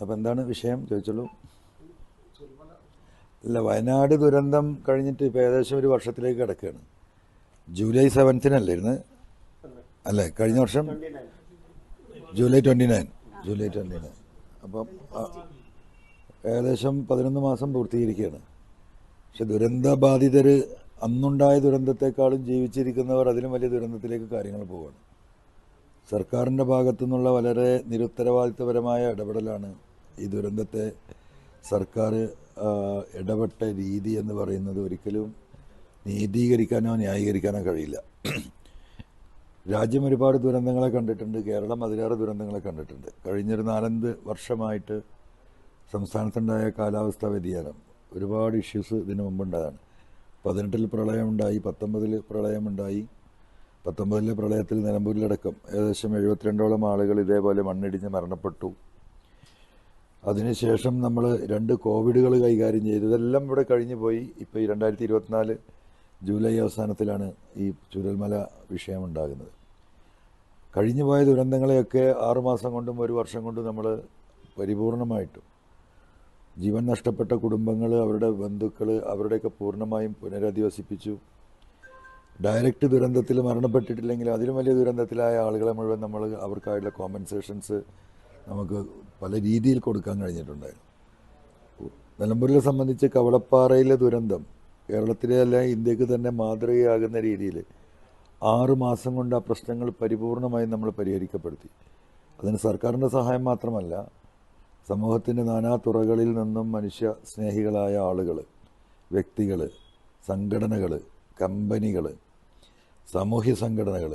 അപ്പം എന്താണ് വിഷയം? ചോദിച്ചോളൂ. അല്ല വയനാട് ദുരന്തം കഴിഞ്ഞിട്ട് ഇപ്പോൾ ഏകദേശം ഒരു വർഷത്തിലേക്ക് കിടക്കുകയാണ്. ജൂലൈ സെവൻത്തിനല്ലായിരുന്നു അല്ലേ കഴിഞ്ഞ വർഷം? July twenty nine. July twenty nine. അപ്പം ഏകദേശം പതിനൊന്ന് മാസം പൂർത്തീകരിക്കുകയാണ്. പക്ഷെ ദുരന്തബാധിതർ അന്നുണ്ടായ ദുരന്തത്തെക്കാളും ജീവിച്ചിരിക്കുന്നവർ അതിലും വലിയ ദുരന്തത്തിലേക്ക് കാര്യങ്ങൾ പോവുകയാണ് സർക്കാരിന്റെ ഭാഗത്തു നിന്നുള്ള വളരെ നിരുത്തരവാദിത്വപരമായ ഇടപെടലാണ് ഈ ദുരന്തത്തെ സർക്കാർ ഇടപെട്ട രീതി എന്ന് പറയുന്നത് ഒരിക്കലും നീതീകരിക്കാനോ ന്യായീകരിക്കാനോ കഴിയില്ല. രാജ്യം ഒരുപാട് ദുരന്തങ്ങളെ കണ്ടിട്ടുണ്ട്. കേരളം അതിലേറെ ദുരന്തങ്ങളെ കണ്ടിട്ടുണ്ട്. കഴിഞ്ഞൊരു നാലഞ്ച് വർഷമായിട്ട് സംസ്ഥാനത്തുണ്ടായ കാലാവസ്ഥാ വ്യതിയാനം. ഒരുപാട് ഇഷ്യൂസ് ഇതിനു മുമ്പുണ്ടായതാണ്. പതിനെട്ടിൽ പ്രളയമുണ്ടായി പത്തൊമ്പതിൽ പ്രളയമുണ്ടായി. പത്തൊമ്പതിലെ പ്രളയത്തിൽ നിലമ്പൂരിലടക്കം ഏകദേശം എഴുപത്തിരണ്ടോളം ആളുകൾ ഇതേപോലെ മണ്ണിടിഞ്ഞ് മരണപ്പെട്ടു. അതിനുശേഷം നമ്മൾ രണ്ട് കോവിഡുകൾ കൈകാര്യം ചെയ്തു ഇതെല്ലാം ഇവിടെ കഴിഞ്ഞു പോയി. ഇപ്പോൾ ഈ രണ്ടായിരത്തി ഇരുപത്തിനാല് ജൂലൈ അവസാനത്തിലാണ് ഈ ചുരൽമല വിഷയമുണ്ടാകുന്നത് കഴിഞ്ഞു പോയ ദുരന്തങ്ങളെയൊക്കെ ആറുമാസം കൊണ്ടും ഒരു വർഷം കൊണ്ടും നമ്മൾ പരിപൂർണമായിട്ടും ജീവൻ നഷ്ടപ്പെട്ട കുടുംബങ്ങൾ അവരുടെ ബന്ധുക്കൾ അവരുടെയൊക്കെ പൂർണമായും പുനരധിവസിപ്പിച്ചു. ഡയറക്റ്റ് ദുരന്തത്തിൽ മരണപ്പെട്ടിട്ടില്ലെങ്കിൽ അതിലും വലിയ ദുരന്തത്തിലായ ആളുകളെ മുഴുവൻ നമ്മൾ അവർക്കായിട്ടുള്ള കോമ്പൻസേഷൻസ് നമുക്ക് പല രീതിയിൽ കൊടുക്കാൻ കഴിഞ്ഞിട്ടുണ്ടായിരുന്നു. നിലമ്പൂരിനെ സംബന്ധിച്ച് കവളപ്പാറയിലെ ദുരന്തം കേരളത്തിലെ അല്ല ഇന്ത്യയ്ക്ക് തന്നെ മാതൃകയാകുന്ന രീതിയിൽ ആറ് മാസം കൊണ്ട് ആ പ്രശ്നങ്ങൾ പരിപൂർണമായും നമ്മൾ പരിഹരിക്കപ്പെടുത്തി. അതിന് സർക്കാരിന്റെ സഹായം മാത്രമല്ല സമൂഹത്തിന്റെ നാനാ തുറകളിൽ നിന്നും മനുഷ്യ സ്നേഹികളായ ആളുകൾ വ്യക്തികൾ സംഘടനകൾ കമ്പനികൾ സാമൂഹ്യ സംഘടനകൾ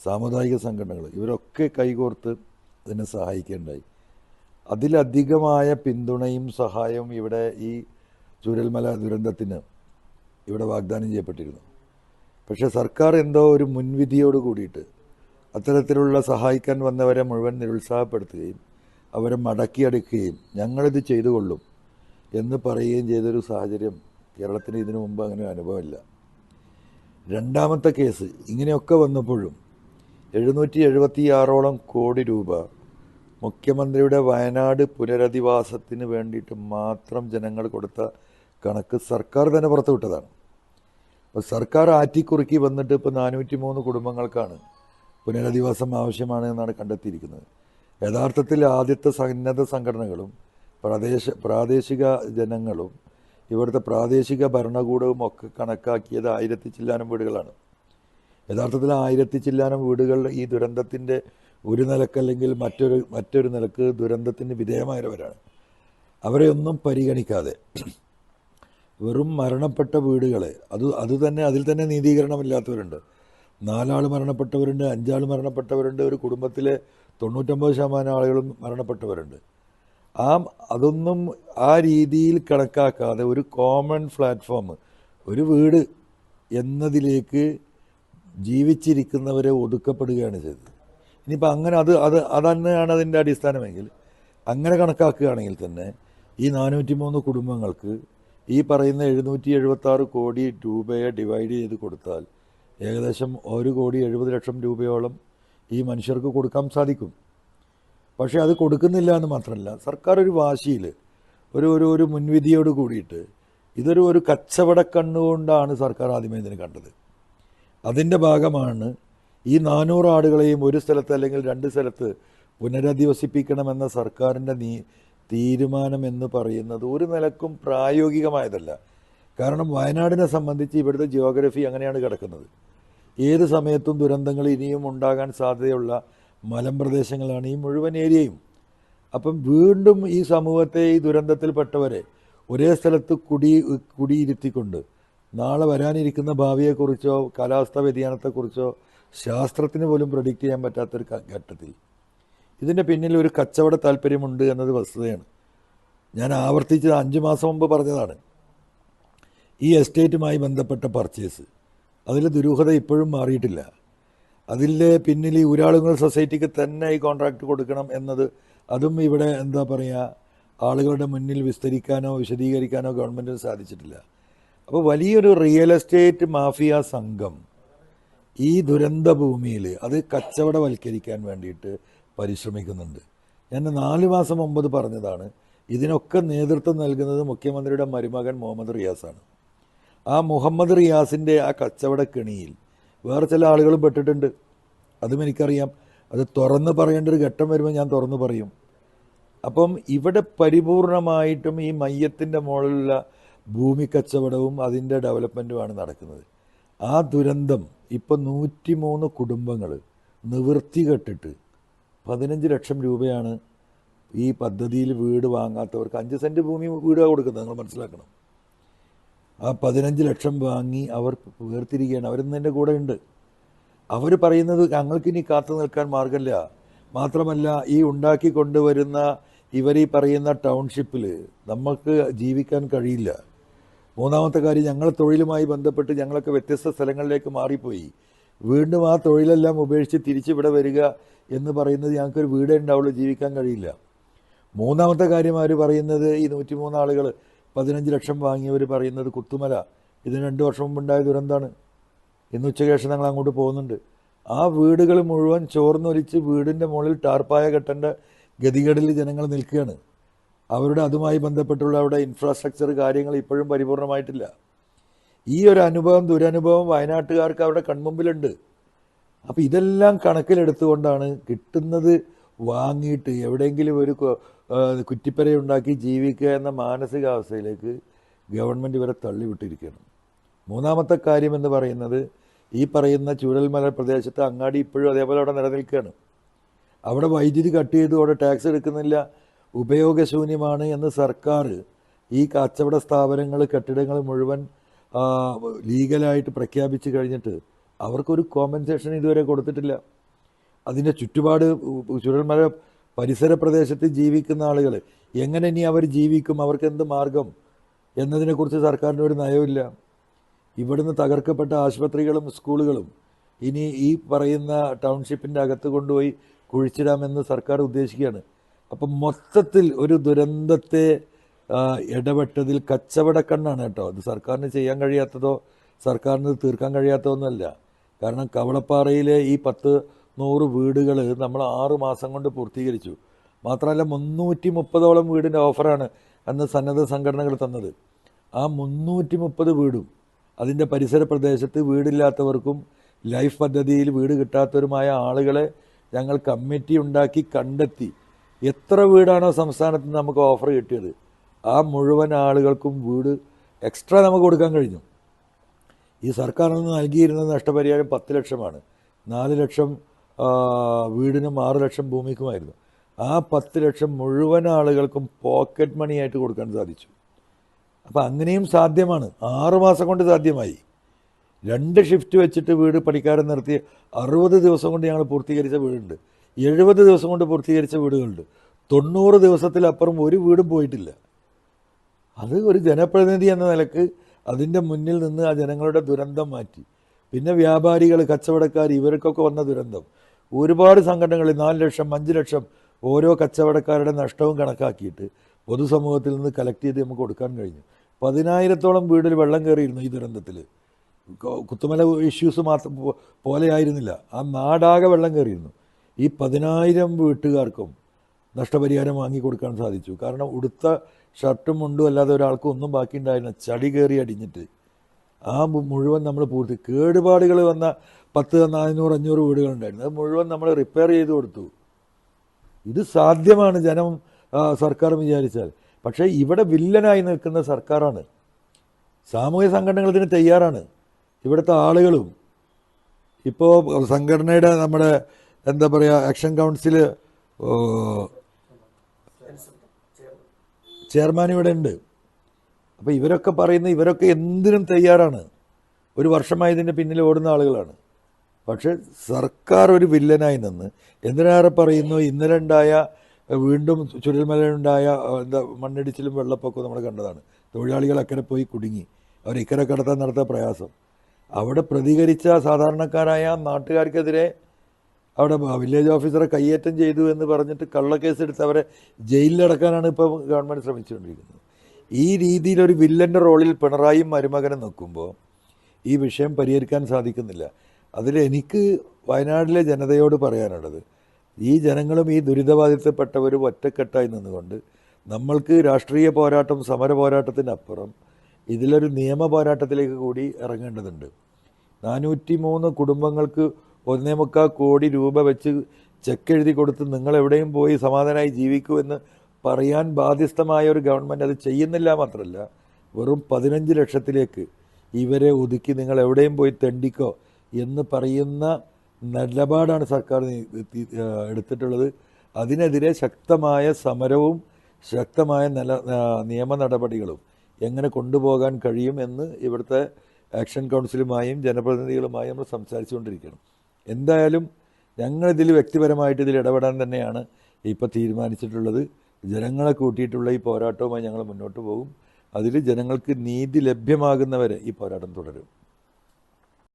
സാമുദായിക സംഘടനകൾ ഇവരൊക്കെ കൈകോർത്ത് ഇതിനെ സഹായിക്കേണ്ടായി. അതിലധികമായ പിന്തുണയും സഹായവും ഇവിടെ ഈ ചൂരൽമല ദുരന്തത്തിന് ഇവിടെ വാഗ്ദാനം ചെയ്യപ്പെട്ടിരുന്നു. പക്ഷേ സർക്കാർ എന്തോ ഒരു മുൻവിധിയോട് കൂടിയിട്ട് അത്തരത്തിലുള്ള സഹായിക്കാൻ വന്നവരെ മുഴുവൻ നിരുത്സാഹപ്പെടുത്തുകയും അവരെ മടക്കിയെടുക്കുകയും ഞങ്ങളിത് ചെയ്തു കൊള്ളും എന്ന് പറയുകയും ചെയ്തൊരു സാഹചര്യം കേരളത്തിന് ഇതിനു മുമ്പ് അങ്ങനെ അനുഭവമില്ല. രണ്ടാമത്തെ കേസ് ഇങ്ങനെയൊക്കെ വന്നപ്പോഴും എഴുന്നൂറ്റി എഴുപത്തിയാറോളം കോടി രൂപ മുഖ്യമന്ത്രിയുടെ വയനാട് പുനരധിവാസത്തിന് വേണ്ടിയിട്ട് മാത്രം ജനങ്ങൾ കൊടുത്ത കണക്ക് സർക്കാർ തന്നെ പുറത്തുവിട്ടതാണ്. അപ്പോൾ സർക്കാർ ആറ്റിക്കുറുക്കി വന്നിട്ട് ഇപ്പോൾ നാനൂറ്റി മൂന്ന് കുടുംബങ്ങൾക്കാണ് പുനരധിവാസം ആവശ്യമാണ് എന്നാണ് കണ്ടെത്തിയിരിക്കുന്നത്. യഥാർത്ഥത്തിൽ ആദ്യത്തെ സന്നദ്ധ സംഘടനകളും പ്രദേശ പ്രാദേശിക ജനങ്ങളും ഇവിടുത്തെ പ്രാദേശിക ഭരണകൂടവും ഒക്കെ കണക്കാക്കിയത് ആയിരത്തി ചില്ലാനം വീടുകളാണ്. യഥാർത്ഥത്തിൽ ആയിരത്തി ചില്ലാനം വീടുകൾ ഈ ദുരന്തത്തിന്റെ ഒരു നിലക്കല്ലെങ്കിൽ മറ്റൊരു മറ്റൊരു നിലയ്ക്ക് ദുരന്തത്തിന് വിധേയമായവരാണ്. അവരെ ഒന്നും പരിഗണിക്കാതെ വെറും മരണപ്പെട്ട വീടുകളെ അത് അത് തന്നെ അതിൽ തന്നെ നീതീകരണമില്ലാത്തവരുണ്ട്. നാലാൾ മരണപ്പെട്ടവരുണ്ട് അഞ്ചാൾ മരണപ്പെട്ടവരുണ്ട് ഒരു കുടുംബത്തിലെ തൊണ്ണൂറ്റൊമ്പത് ശതമാനം ആളുകളും മരണപ്പെട്ടവരുണ്ട്. ആ അതൊന്നും ആ രീതിയിൽ കണക്കാക്കാതെ ഒരു കോമൺ പ്ലാറ്റ്ഫോം ഒരു വീട് എന്നതിലേക്ക് ജീവിച്ചിരിക്കുന്നവരെ ഒതുക്കപ്പെടുകയാണ് ചെയ്തത്. ഇനിയിപ്പോൾ അങ്ങനെ അത് അത് അതന്നെയാണ് അതിന്റെ അടിസ്ഥാനമെങ്കിൽ അങ്ങനെ കണക്കാക്കുകയാണെങ്കിൽ തന്നെ ഈ നാനൂറ്റി മൂന്ന് കുടുംബങ്ങൾക്ക് ഈ പറയുന്ന എഴുന്നൂറ്റി എഴുപത്താറ് കോടി രൂപയെ ഡിവൈഡ് ചെയ്ത് കൊടുത്താൽ ഏകദേശം ഒരു കോടി എഴുപത് ലക്ഷം രൂപയോളം ഈ മനുഷ്യർക്ക് കൊടുക്കാൻ സാധിക്കും. പക്ഷേ അത് കൊടുക്കുന്നില്ല എന്ന് മാത്രമല്ല സർക്കാർ ഒരു വാശിയിൽ ഒരു ഒരു ഒരു മുൻവിധിയോട് കൂടിയിട്ട് ഇതൊരു ഒരു കച്ചവട കണ്ണുകൊണ്ടാണ് സർക്കാർ ആദ്യമേ ഇതിന് കണ്ടത്. അതിന്റെ ഭാഗമാണ് ഈ നാനൂറ് ആടുകളെയും ഒരു സ്ഥലത്ത് അല്ലെങ്കിൽ രണ്ട് സ്ഥലത്ത് പുനരധിവസിപ്പിക്കണമെന്ന സർക്കാരിന്റെ നീ തീരുമാനം എന്ന് പറയുന്നത് ഒരു നിലക്കും പ്രായോഗികമായതല്ല. കാരണം വയനാടിനെ സംബന്ധിച്ച് ഇവിടുത്തെ ജിയോഗ്രഫി അങ്ങനെയാണ് കിടക്കുന്നത്. ഏത് സമയത്തും ദുരന്തങ്ങൾ ഇനിയും ഉണ്ടാകാൻ സാധ്യതയുള്ള മലമ്പ്രദേശങ്ങളാണ് ഈ മുഴുവൻ ഏരിയയും. അപ്പം വീണ്ടും ഈ സമൂഹത്തെ ഈ ദുരന്തത്തിൽപ്പെട്ടവരെ ഒരേ സ്ഥലത്ത് കുടി കുടിയിരുത്തിക്കൊണ്ട് നാളെ വരാനിരിക്കുന്ന ഭാവിയെക്കുറിച്ചോ കാലാവസ്ഥാ വ്യതിയാനത്തെക്കുറിച്ചോ ശാസ്ത്രത്തിന് പോലും പ്രഡിക്റ്റ് ചെയ്യാൻ പറ്റാത്തൊരു ഘട്ടത്തിൽ. ഇതിന്റെ പിന്നിൽ ഒരു കച്ചവട താല്പര്യമുണ്ട് എന്നത് വസ്തുതയാണ്. ഞാൻ ആവർത്തിച്ച് അഞ്ച് മാസം മുമ്പ് പറഞ്ഞതാണ്. ഈ എസ്റ്റേറ്റുമായി ബന്ധപ്പെട്ട പർച്ചേസ്. അതിൽ ദുരൂഹത ഇപ്പോഴും മാറിയിട്ടില്ല. അതിലെ പിന്നിൽ ഈ ഊരാളുങ്ങൾ സൊസൈറ്റിക്ക് തന്നെ ഈ കോൺട്രാക്ട് കൊടുക്കണം എന്നത് അതും ഇവിടെ എന്താ പറയുക ആളുകളുടെ മുന്നിൽ വിസ്തരിക്കാനോ വിശദീകരിക്കാനോ ഗവൺമെന്റിന് സാധിച്ചിട്ടില്ല. അപ്പോൾ വലിയൊരു റിയൽ എസ്റ്റേറ്റ് മാഫിയ സംഘം ഈ ദുരന്ത ഭൂമിയിൽ അത് കച്ചവടവൽക്കരിക്കാൻ വേണ്ടിയിട്ട് പരിശ്രമിക്കുന്നുണ്ട്. ഞാൻ നാല് മാസം മുമ്പ് പറഞ്ഞതാണ് ഇതിനൊക്കെ നേതൃത്വം നൽകുന്നത് മുഖ്യമന്ത്രിയുടെ മരുമകൻ മുഹമ്മദ് റിയാസാണ്. ആ മുഹമ്മദ് റിയാസിന്റെ ആ കച്ചവട കെണിയിൽ വേറെ ചില ആളുകളും പെട്ടിട്ടുണ്ട്. അതും എനിക്കറിയാം. അത് തുറന്ന് പറയേണ്ട ഒരു ഘട്ടം വരുമ്പോൾ ഞാൻ തുറന്ന് പറയും. അപ്പം ഇവിടെ പരിപൂർണമായിട്ടും ഈ മയ്യത്തിന്റെ മുകളിലുള്ള ഭൂമി കച്ചവടവും അതിന്റെ ഡെവലപ്മെന്റുമാണ് നടക്കുന്നത്. ആ ദുരന്തം ഇപ്പം നൂറ്റിമൂന്ന് കുടുംബങ്ങൾ നിവൃത്തി കെട്ടിട്ട് പതിനഞ്ച് ലക്ഷം രൂപയാണ് ഈ പദ്ധതിയിൽ വീട് വാങ്ങാത്തവർക്ക് അഞ്ച് സെന്റ് ഭൂമി വീട് കൊടുക്കുന്നത് നിങ്ങൾ മനസ്സിലാക്കണം. ആ പതിനഞ്ച് ലക്ഷം വാങ്ങി അവർ വേർതിരിക്കുകയാണ്. അവരിന്ന് എന്റെ കൂടെ ഉണ്ട്. അവർ പറയുന്നത് ഞങ്ങൾക്കിനി കാത്തു നിൽക്കാൻ മാർഗമില്ല. മാത്രമല്ല ഈ ഉണ്ടാക്കി കൊണ്ടുവരുന്ന ഇവർ ഈ പറയുന്ന ടൗൺഷിപ്പിൽ നമുക്ക് ജീവിക്കാൻ കഴിയില്ല. മൂന്നാമത്തെ കാര്യം ഞങ്ങൾ തൊഴിലുമായി ബന്ധപ്പെട്ട് ഞങ്ങളൊക്കെ വ്യത്യസ്ത സ്ഥലങ്ങളിലേക്ക് മാറിപ്പോയി. വീണ്ടും ആ തൊഴിലെല്ലാം ഉപേക്ഷിച്ച് തിരിച്ചിവിടെ വരിക എന്ന് പറയുന്നത് ഞങ്ങൾക്കൊരു വീടേ ഉണ്ടാവുള്ളൂ ജീവിക്കാൻ കഴിയില്ല. മൂന്നാമത്തെ കാര്യം അവർ പറയുന്നത് ഈ നൂറ്റിമൂന്ന് ആളുകൾ പതിനഞ്ച് ലക്ഷം വാങ്ങിയവർ പറയുന്നത് കുത്തുമല. ഇതിന് രണ്ട് വർഷം മുമ്പുണ്ടായ ദുരന്താണ്. ഇന്ന് ഉച്ചയ്ക്ക് ശേഷം ഞങ്ങൾ അങ്ങോട്ട് പോകുന്നുണ്ട്. ആ വീടുകൾ മുഴുവൻ ചോർന്നൊലിച്ച് വീടിന്റെ മുകളിൽ ടാർപ്പായ കെട്ടേണ്ട ഗതികേടിൽ ജനങ്ങൾ നിൽക്കുകയാണ്. അവരുടെ അതുമായി ബന്ധപ്പെട്ടുള്ള അവിടെ ഇൻഫ്രാസ്ട്രക്ചർ കാര്യങ്ങൾ ഇപ്പോഴും പരിപൂർണമായിട്ടില്ല. ഈ ഒരു അനുഭവം ദുരനുഭവം വയനാട്ടുകാർക്ക് അവിടെ കൺമുമ്പിലുണ്ട്. അപ്പോൾ ഇതെല്ലാം കണക്കിലെടുത്തുകൊണ്ടാണ് കിട്ടുന്നത് വാങ്ങിയിട്ട് എവിടെയെങ്കിലും ഒരു കുറ്റിപ്പരയുണ്ടാക്കി ജീവിക്കുക എന്ന മാനസികാവസ്ഥയിലേക്ക് ഗവൺമെന്റ് ഇവരെ തള്ളിവിട്ടിരിക്കുകയാണ് മൂന്നാമത്തെ കാര്യം എന്ന് പറയുന്നത് ഈ പറയുന്ന ചൂരൽമല പ്രദേശത്ത് അങ്ങാടി ഇപ്പോഴും അതേപോലെ അവിടെ നിലനിൽക്കുകയാണ്. അവിടെ വൈദ്യുതി കട്ട് ചെയ്തു അവിടെ ടാക്സ് എടുക്കുന്നില്ല. ഉപയോഗശൂന്യമാണ് എന്ന് സർക്കാർ ഈ കച്ചവട സ്ഥാപനങ്ങൾ കെട്ടിടങ്ങൾ മുഴുവൻ ലീഗലായിട്ട് പ്രഖ്യാപിച്ചു കഴിഞ്ഞിട്ട് അവർക്കൊരു കോമ്പൻസേഷൻ ഇതുവരെ കൊടുത്തിട്ടില്ല. അതിന്റെ ചുറ്റുപാട് ചുരൽമല പരിസര പ്രദേശത്ത് ജീവിക്കുന്ന ആളുകൾ എങ്ങനെ ഇനി അവർ ജീവിക്കും? അവർക്ക് എന്ത് മാർഗം? എന്നതിനെക്കുറിച്ച് സർക്കാരിന്റെ ഒരു നയമില്ല ഇവിടുന്ന് തകർക്കപ്പെട്ട ആശുപത്രികളും സ്കൂളുകളും ഇനി ഈ പറയുന്ന ടൗൺഷിപ്പിന്റെ അകത്ത് കൊണ്ടുപോയി കുഴിച്ചിടാമെന്ന് സർക്കാർ ഉദ്ദേശിക്കുകയാണ്. അപ്പം മൊത്തത്തിൽ ഒരു ദുരന്തത്തെ ഇടപെട്ടതിൽ കച്ചവടക്കണ്ണാണ് കേട്ടോ. അത് സർക്കാരിന് ചെയ്യാൻ കഴിയാത്തതോ സർക്കാരിന് തീർക്കാൻ കഴിയാത്തതോ കഴിയാത്തതൊന്നുമല്ല. കാരണം കവളപ്പാറയിലെ ഈ പത്ത് നൂറ് വീടുകൾ നമ്മൾ ആറു മാസം കൊണ്ട് പൂർത്തീകരിച്ചു. മാത്രമല്ല മുന്നൂറ്റി മുപ്പതോളം വീടിന്റെ ഓഫറാണ് അന്ന് സന്നദ്ധ സംഘടനകൾ തന്നത്. ആ മുന്നൂറ്റി മുപ്പത് വീടും അതിന്റെ പരിസര പ്രദേശത്ത് വീടില്ലാത്തവർക്കും ലൈഫ് പദ്ധതിയിൽ വീട് കിട്ടാത്തവരുമായ ആളുകളെ ഞങ്ങൾ കമ്മിറ്റി ഉണ്ടാക്കി കണ്ടെത്തി. എത്ര വീടാണോ സംസ്ഥാനത്ത് നമുക്ക് ഓഫർ കിട്ടിയത്? ആ മുഴുവൻ ആളുകൾക്കും വീട് എക്സ്ട്രാ നമുക്ക് കൊടുക്കാൻ കഴിഞ്ഞു. ഈ സർക്കാരിൽ നിന്ന് നൽകിയിരുന്ന നഷ്ടപരിഹാരം പത്ത് ലക്ഷമാണ്. നാല് ലക്ഷം വീടിനും ആറ് ലക്ഷം ഭൂമിക്കുമായിരുന്നു. ആ പത്ത് ലക്ഷം മുഴുവൻ ആളുകൾക്കും പോക്കറ്റ് മണി ആയിട്ട് കൊടുക്കാൻ സാധിച്ചു. അപ്പോൾ അങ്ങനെയും സാധ്യമാണ്. ആറുമാസം കൊണ്ട് സാധ്യമായി. രണ്ട് ഷിഫ്റ്റ് വെച്ചിട്ട് വീട് പണിക്കാരൻ നിർത്തി അറുപത് ദിവസം കൊണ്ട് ഞങ്ങൾ പൂർത്തീകരിച്ച വീടുണ്ട്. എഴുപത് ദിവസം കൊണ്ട് പൂർത്തീകരിച്ച വീടുകളുണ്ട്. തൊണ്ണൂറ് ദിവസത്തിലപ്പുറം ഒരു വീടും പോയിട്ടില്ല. അത് ഒരു ജനപ്രതിനിധി എന്ന നിലയ്ക്ക് അതിന്റെ മുന്നിൽ നിന്ന് ആ ജനങ്ങളുടെ ദുരന്തം മാറ്റി. പിന്നെ വ്യാപാരികൾ കച്ചവടക്കാർ ഇവർക്കൊക്കെ വന്ന ദുരന്തം. ഒരുപാട് സംഘടനകളിൽ നാല് ലക്ഷം അഞ്ച് ലക്ഷം ഓരോ കച്ചവടക്കാരുടെ നഷ്ടവും കണക്കാക്കിയിട്ട് പൊതുസമൂഹത്തിൽ നിന്ന് കളക്ട് ചെയ്ത് നമുക്ക് കൊടുക്കാൻ കഴിഞ്ഞു. പതിനായിരത്തോളം വീടിൽ വെള്ളം കയറിയിരുന്നു ഈ ദുരന്തത്തിൽ കുത്തുമല ഇഷ്യൂസ് മാത്രം പോലെയായിരുന്നില്ല. ആ നാടാകെ വെള്ളം കയറിയിരുന്നു. ഈ പതിനായിരം വീട്ടുകാർക്കും നഷ്ടപരിഹാരം വാങ്ങി കൊടുക്കാൻ സാധിച്ചു. കാരണം ഉടുത്ത ഷർട്ടും മുണ്ടും അല്ലാതെ ഒരാൾക്ക് ഒന്നും ബാക്കി ഉണ്ടായിരുന്ന ചടി കയറി അടിഞ്ഞിട്ട്. ആ മുഴുവൻ നമ്മൾ പൂർത്തി കേടുപാടുകൾ വന്ന പത്ത് നാനൂറ് അഞ്ഞൂറ് വീടുകളുണ്ടായിരുന്നു. അത് മുഴുവൻ നമ്മൾ റിപ്പയർ ചെയ്ത് കൊടുത്തു. ഇത് സാധ്യമാണ് ജനം സർക്കാർ വിചാരിച്ചാൽ. പക്ഷേ ഇവിടെ വില്ലനായി നിൽക്കുന്ന സർക്കാരാണ്. സാമൂഹ്യ സംഘടനകൾ ഇതിന് തയ്യാറാണ്. ഇവിടുത്തെ ആളുകളും ഇപ്പോൾ സംഘടനയുടെ നമ്മുടെ എന്താ പറയുക ആക്ഷൻ കൗൺസിൽ ചെയർമാൻ ഇവിടെ ഉണ്ട്. അപ്പോൾ ഇവരൊക്കെ പറയുന്ന ഇവരൊക്കെ എന്തിനും തയ്യാറാണ്. ഒരു വർഷമായി ഇതിന്റെ പിന്നിൽ ഓടുന്ന ആളുകളാണ്. പക്ഷേ സർക്കാർ ഒരു വില്ലനായി നിന്ന് എന്തിനേറെ പറയുന്നു? ഇന്നലെ ഉണ്ടായ വീണ്ടും ചുരൽമലയുണ്ടായ എന്താ മണ്ണിടിച്ചിലും വെള്ളപ്പൊക്കവും നമ്മൾ കണ്ടതാണ്. തൊഴിലാളികൾ അക്കരെ പോയി കുടുങ്ങി. അവർ ഇക്കരെ കടത്താൻ നടത്തിയ പ്രയാസം. അവിടെ പ്രതികരിച്ച സാധാരണക്കാരായ നാട്ടുകാർക്കെതിരെ അവിടെ വില്ലേജ് ഓഫീസറെ കയ്യേറ്റം ചെയ്തു എന്ന് പറഞ്ഞിട്ട് കള്ളക്കേസ് എടുത്ത് അവരെ ജയിലിലടക്കാനാണ് ഇപ്പോൾ ഗവൺമെന്റ് ശ്രമിച്ചുകൊണ്ടിരിക്കുന്നത്. ഈ രീതിയിൽ ഒരു വില്ലന്റെ റോളിൽ പിണറായിയും മരുമകനും നിൽക്കുമ്പോൾ ഈ വിഷയം പരിഹരിക്കാൻ സാധിക്കുന്നില്ല. അതിൽ എനിക്ക് വയനാട്ടിലെ ജനതയോട് പറയാനുള്ളത് ഈ ജനങ്ങളും ഈ ദുരിതബാധിതപ്പെട്ടവരും ഒറ്റക്കെട്ടായി നിന്നുകൊണ്ട് നമ്മൾക്ക് രാഷ്ട്രീയ പോരാട്ടം സമര പോരാട്ടത്തിനപ്പുറം ഇതിലൊരു നിയമ പോരാട്ടത്തിലേക്ക് കൂടി ഇറങ്ങേണ്ടതുണ്ട്. നാനൂറ്റി മൂന്ന് കുടുംബങ്ങൾക്ക് ഒന്നേ മുക്കാൽ കോടി രൂപ വെച്ച് ചെക്ക് എഴുതി കൊടുത്ത് നിങ്ങൾ എവിടെയും പോയി സമാധാനമായി ജീവിക്കൂ എന്ന് പറയാൻ ബാധ്യസ്ഥമായ ഒരു ഗവൺമെന്റ് അത് ചെയ്യുന്നില്ല മാത്രമല്ല വെറും പതിനഞ്ച് ലക്ഷത്തിലേക്ക് ഇവരെ ഒതുക്കി നിങ്ങൾ എവിടെയും പോയി തെണ്ടിക്കോ എന്ന് പറയുന്ന നിലപാടാണ് സർക്കാർ എടുത്തിട്ടുള്ളത്. അതിനെതിരെ ശക്തമായ സമരവും ശക്തമായ നില നിയമ നടപടികളും എങ്ങനെ കൊണ്ടുപോകാൻ കഴിയും എന്ന് ഇവിടുത്തെ ആക്ഷൻ കൗൺസിലുമായും ജനപ്രതിനിധികളുമായും നമ്മൾ സംസാരിച്ചുകൊണ്ടിരിക്കണം എന്തായാലും ഞങ്ങളിതിൽ വ്യക്തിപരമായിട്ട് ഇതിൽ ഇടപെടാൻ തന്നെയാണ് ഇപ്പോൾ തീരുമാനിച്ചിട്ടുള്ളത്. ജനങ്ങളെ കൂട്ടിയിട്ടുള്ള ഈ പോരാട്ടവുമായി ഞങ്ങൾ മുന്നോട്ട് പോകും. അതിൽ ജനങ്ങൾക്ക് നീതി ലഭ്യമാകുന്നവരെ ഈ പോരാട്ടം തുടരും.